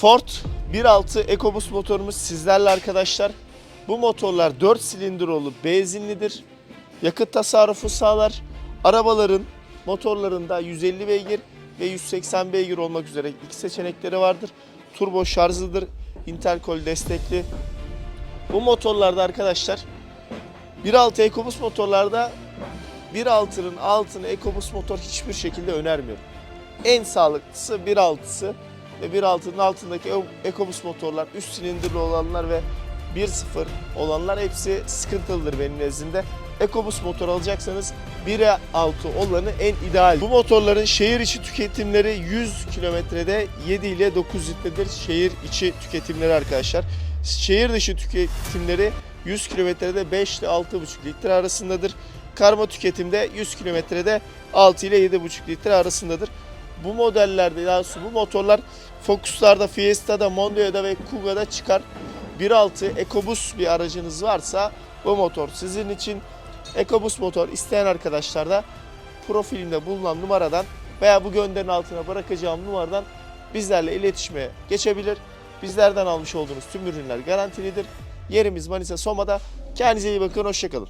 Ford 1.6 EcoBoost motorumuz sizlerle arkadaşlar. Bu motorlar 4 silindir olup benzinlidir. Yakıt tasarrufu sağlar. Arabaların motorlarında 150 beygir ve 180 beygir olmak üzere iki seçenekleri vardır. Turbo şarjlıdır. Intercol destekli. Bu motorlarda arkadaşlar 1.6 EcoBoost motorlarda 1.6'nın altını EcoBoost motor hiçbir şekilde önermiyorum. En sağlıklısı 1.6'sı ve 1.6'nın altındaki e- EcoBoost motorlar, üst silindirli olanlar ve 1.0 olanlar hepsi sıkıntılıdır benim nezdimde. EcoBoost motor alacaksanız 1.6 olanı en ideal. Bu motorların şehir içi tüketimleri 100 kilometrede 7 ile 9 litredir. Şehir içi tüketimleri arkadaşlar. Şehir dışı tüketimleri 100 kilometrede 5 ile 6,5 litre arasındadır. Karma tüketimde 100 kilometrede 6 ile 7,5 litre arasındadır. Bu modellerde daha doğrusu bu motorlar Focus'larda, Fiesta'da, Mondio'da ve Kuga'da çıkar. 1.6 EcoBoost bir aracınız varsa bu motor sizin için. EcoBoost motor isteyen arkadaşlar da profilimde bulunan numaradan veya bu gönderin altına bırakacağım numaradan bizlerle iletişime geçebilir. Bizlerden almış olduğunuz tüm ürünler garantilidir. Yerimiz Manisa Soma'da. Kendinize iyi bakın, hoşçakalın.